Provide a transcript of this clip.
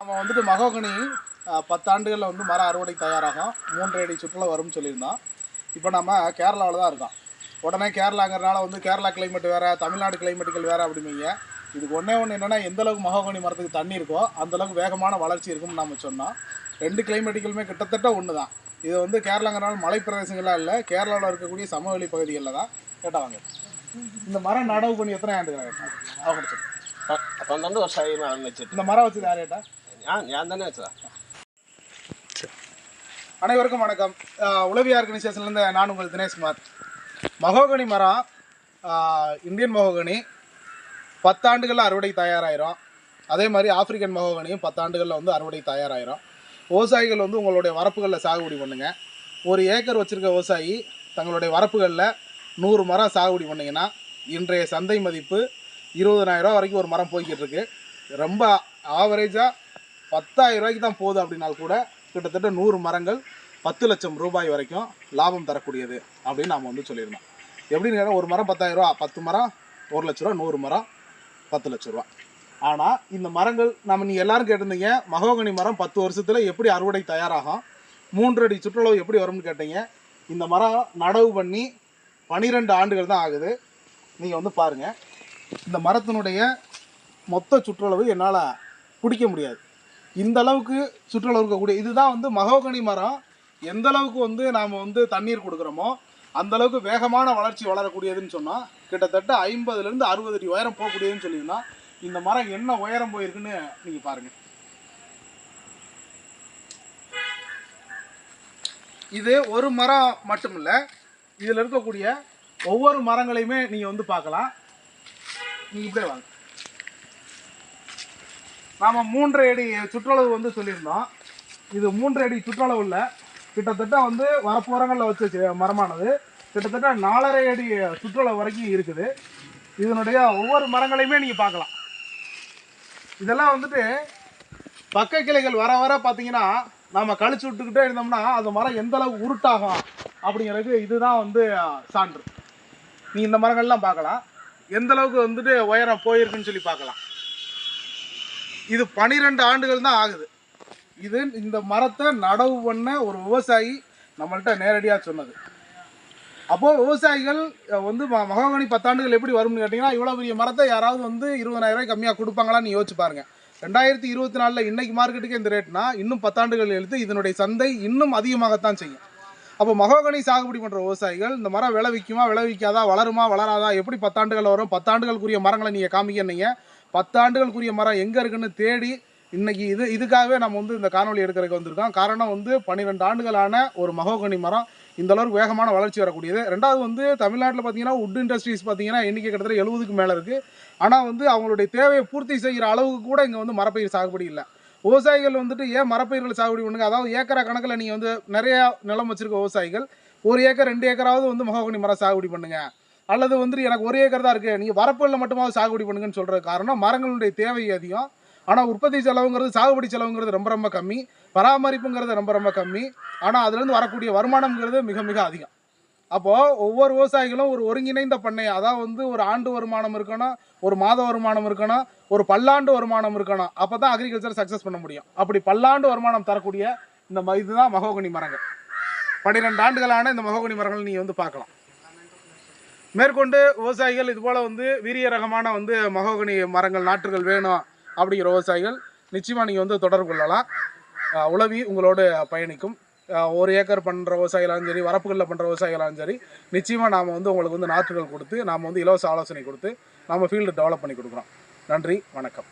நம்ம வந்துட்டு மகோகனி பத்தாண்டுகளில் வந்து மரம் அறுவடைக்கு தயாராகும் மூன்று அடி சுற்றுலா வரும்னு சொல்லியிருந்தோம் இப்போ நம்ம கேரளாவில் தான் இருக்கோம் உடனே கேரளாங்கிறனால வந்து கேரளா கிளைமேட் வேறு தமிழ்நாடு கிளைமேட்டுகள் வேறு அப்படிம்பீங்க. இதுக்கு ஒன்றே ஒன்று என்னென்னா எந்தளவுக்கு மகோகனி மரத்துக்கு தண்ணி இருக்கோ அந்தளவுக்கு வேகமான வளர்ச்சி இருக்கும்னு நம்ம சொன்னோம் ரெண்டு கிளைமேட்டுகளுமே கிட்டத்தட்ட ஒன்று தான் இது வந்து கேரளாங்கிறனால மலை பிரதேசங்களாக இல்லை கேரளாவில் இருக்கக்கூடிய சமவெளி பகுதிகளில் தான். கேட்டவாங்க இந்த மரம் நடவு பண்ணி எத்தனை ஆண்டுகளாக கேட்டாங்க பன்னெண்டு வருஷம் இந்த மரம் வச்சு யார் கேட்டால் ஞான் தானே வச்சா அனைவருக்கும் வணக்கம். உளவி ஆர்கனைசேஷன்லேருந்து நான் உங்கள் தினேஷ்குமார். மகோகனி மரம் இந்தியன் மகோகனி பத்தாண்டுகளில் அறுவடை தயாராகிரும் அதே மாதிரி ஆப்பிரிக்கன் மகோகனியும் பத்தாண்டுகளில் வந்து அறுவடை தயாராகிரும் விவசாயிகள் வந்து உங்களுடைய வரப்புகளில் சாகுபடி பண்ணுங்கள் ஒரு ஏக்கர் வச்சுருக்க விவசாயி தங்களுடைய வரப்புகளில் நூறு மரம் சாகுபடி பண்ணிங்கன்னா இன்றைய சந்தை மதிப்பு இருபதனாயிரரூவா வரைக்கும் ஒரு மரம் போய்கிட்டு இருக்கு. ரொம்ப ஆவரேஜாக பத்தாயிரம் ரூபாய்க்கு தான் போகுது அப்படின்னால் கூட கிட்டத்தட்ட நூறு மரங்கள் பத்து லட்சம் ரூபாய் வரைக்கும் லாபம் தரக்கூடியது அப்படின்னு நாம் வந்து சொல்லியிருந்தோம். எப்படின்னு கேட்டால் ஒரு மரம் பத்தாயிரம் ரூபா பத்து மரம் ஒரு லட்ச ரூபா நூறு மரம் பத்து லட்ச ரூபா. ஆனால் இந்த மரங்கள் நம்ம நீங்கள் எல்லாரும் கேட்டிருந்தீங்க மகோகனி மரம் பத்து வருஷத்தில் எப்படி அறுவடை தயாராகும் மூன்று அடி சுற்றுலவு எப்படி வரும்னு கேட்டீங்க. இந்த மரம் நடவு பண்ணி பனிரெண்டு ஆண்டுகள் தான் ஆகுது. நீங்கள் வந்து பாருங்கள் இந்த மரத்தினுடைய மொத்த சுற்றளவு என்னால் பிடிக்க முடியாது. இந்த அளவுக்கு சுற்றுலா இருக்கக்கூடிய இதுதான் வந்து மகோகனி மரம். எந்த அளவுக்கு வந்து நாம் வந்து தண்ணீர் கொடுக்குறோமோ அந்த அளவுக்கு வேகமான வளர்ச்சி வளரக்கூடியதுன்னு சொன்னால் கிட்டத்தட்ட ஐம்பதுலேருந்து அறுபது அடி உயரம் போகக்கூடியதுன்னு சொல்லியிருந்தோம் இந்த மரம் என்ன உயரம் போயிருக்குன்னு நீங்கள் பாருங்கள் இது ஒரு மரம் மட்டும் இல்லை இதில் இருக்கக்கூடிய ஒவ்வொரு மரங்களையுமே நீங்கள் வந்து பார்க்கலாம். நீங்கள் இப்படியே வாங்க. நாம் மூன்று அடி சுற்றளவு வந்து சொல்லியிருந்தோம். இது மூன்று அடி சுற்றளவு இல்லை. கிட்டத்தட்ட வந்து வரப்போரங்களில் வச்ச மரமானது. கிட்டத்தட்ட நாலரை அடி சுற்றளவு வரைக்கும் இருக்குது. இதனுடைய ஒவ்வொரு மரங்களையுமே நீங்கள் பார்க்கலாம். இதெல்லாம் வந்துட்டு பக்க கிளைகள் வர வர பார்த்தீங்கன்னா நம்ம கழிச்சு விட்டுக்கிட்டே இருந்தோம்னா அந்த மரம் எந்த அளவுக்கு உருட்டாகும் அப்படிங்கிறதுக்கு இதுதான் வந்து சான்று. நீ இந்த மரங்கள்லாம் பார்க்கலாம். எந்த அளவுக்கு வந்துட்டு உயரம் போயிருக்குன்னு சொல்லி பார்க்கலாம். இது பனிரெண்டு ஆண்டுகள் தான் ஆகுது. இது இந்த மரத்தை நடவு பண்ண ஒரு விவசாயி நம்மள்ட்ட நேரடியாக சொன்னது. அப்போது விவசாயிகள் வந்து ம- மகாகனி பத்தாண்டுகள் எப்படி வரும்னு கேட்டிங்கன்னா இவ்வளோ பெரிய மரத்தை யாராவது வந்து இருபதாயிரரூபாய் கம்மியாக கொடுப்பாங்களான்னு யோசிச்சு பாருங்க. ரெண்டாயிரத்தி இருபத்தி நாலில் இன்றைக்கி மார்க்கெட்டுக்கு இந்த ரேட்னா இன்னும் பத்தாண்டுகள் எழுத்து இதனுடைய சந்தை இன்னும் அதிகமாகத்தான் செய்யும். அப்போ மகோகனி சாகுபடி பண்ணுற விவசாயிகள் இந்த மரம் விளைவிக்குமா விளைவிக்காதா வளருமா வளராதா எப்படி பத்தாண்டுகள் வரும் பத்தாண்டுகளுக்குரிய மரங்களை நீங்கள் காமிக்கிறீங்க பத்தாண்டுகளுக்குரிய மரம் எங்கே இருக்குன்னு தேடி இன்னைக்கு இது இதுக்காகவே நம்ம வந்து இந்த காணொலி எடுக்கிறதுக்கு வந்திருக்கோம். காரணம் வந்து பன்னிரெண்டு ஆண்டுகளான ஒரு மகோகனி மரம். இந்த அளவுக்கு வேகமான வளர்ச்சி வரக்கூடியது. ரெண்டாவது வந்து தமிழ்நாட்டில் பார்த்தீங்கன்னா உட் இண்டஸ்ட்ரீஸ் பார்த்தீங்கன்னா எண்ணிக்கை கிட்டத்தட்ட எழுபதுக்கு மேலே இருக்குது ஆனால் வந்து அவங்களுடைய தேவையை பூர்த்தி செய்கிற அளவுக்கு கூட இங்கே வந்து மரப்பயிர் சாகுபடி இல்லை. விவசாயிகள் வந்துட்டு ஏன் மரப்பயிர்கள் சாகுபடி பண்ணுங்க? அதாவது ஏக்கரா கணக்கில் நீங்கள் வந்து நிறையா நிலம் வச்சிருக்க விவசாயிகள். ஒரு ஏக்கர் ரெண்டு ஏக்கராவது வந்து மகோகனி மரம் சாகுபடி பண்ணுங்கள் அல்லது வந்துட்டு எனக்கு ஒரு ஏக்கர் தான் இருக்குது நீங்கள் வரப்புகளில் மட்டுமாவது சாகுபடி பண்ணுங்கன்னு சொல்கிற காரணம் மரங்களுடைய தேவை அதிகம். ஆனால் உற்பத்தி செலவுங்கிறது சாகுபடி செலவுங்கிறது ரொம்ப ரொம்ப கம்மி. பராமரிப்புங்கிறது ரொம்ப ரொம்ப கம்மி. ஆனால் அதுலேருந்து வரக்கூடிய வருமானம்ங்கிறது மிக மிக அதிகம். அப்போது ஒவ்வொரு விவசாயிகளும் ஒரு ஒருங்கிணைந்த பண்ணை அதாவது வந்து ஒரு ஆண்டு வருமானம் இருக்கணும் ஒரு மாத வருமானம் இருக்கணும் ஒரு பல்லாண்டு வருமானம் இருக்கணும். அப்போ தான் அக்ரிகல்ச்சர் சக்ஸஸ் பண்ண முடியும். அப்படி பல்லாண்டு வருமானம் தரக்கூடிய இந்த இதுதான் மகோகனி மரங்கள். பன்னிரெண்டு ஆண்டுகளான இந்த மகோகனி மரங்கள் நீங்கள் வந்து பார்க்கலாம். மேற்கொண்டு விவசாயிகள் இதுபோல் வந்து வீரிய ரகமான வந்து மகோகனி மரங்கள் நாற்றுகள் வேணும் அப்படிங்கிற விவசாயிகள் நிச்சயமாக நீங்கள் வந்து தொடர்பு கொள்ளலாம். உளவி உங்களோடு பயணிக்கும். ஒரு ஏக்கர் பண்ணுற விவசாயிகளாலும் சரி வரப்புகளில் பண்ணுற விவசாயிகளாலும் சரி நிச்சயமாக நாம் வந்து உங்களுக்கு வந்து நாற்றுகள் கொடுத்து நாம் வந்து இலவச ஆலோசனை கொடுத்து நம்ம ஃபீல்டு டெவலப் பண்ணி கொடுக்குறோம். நன்றி வணக்கம்.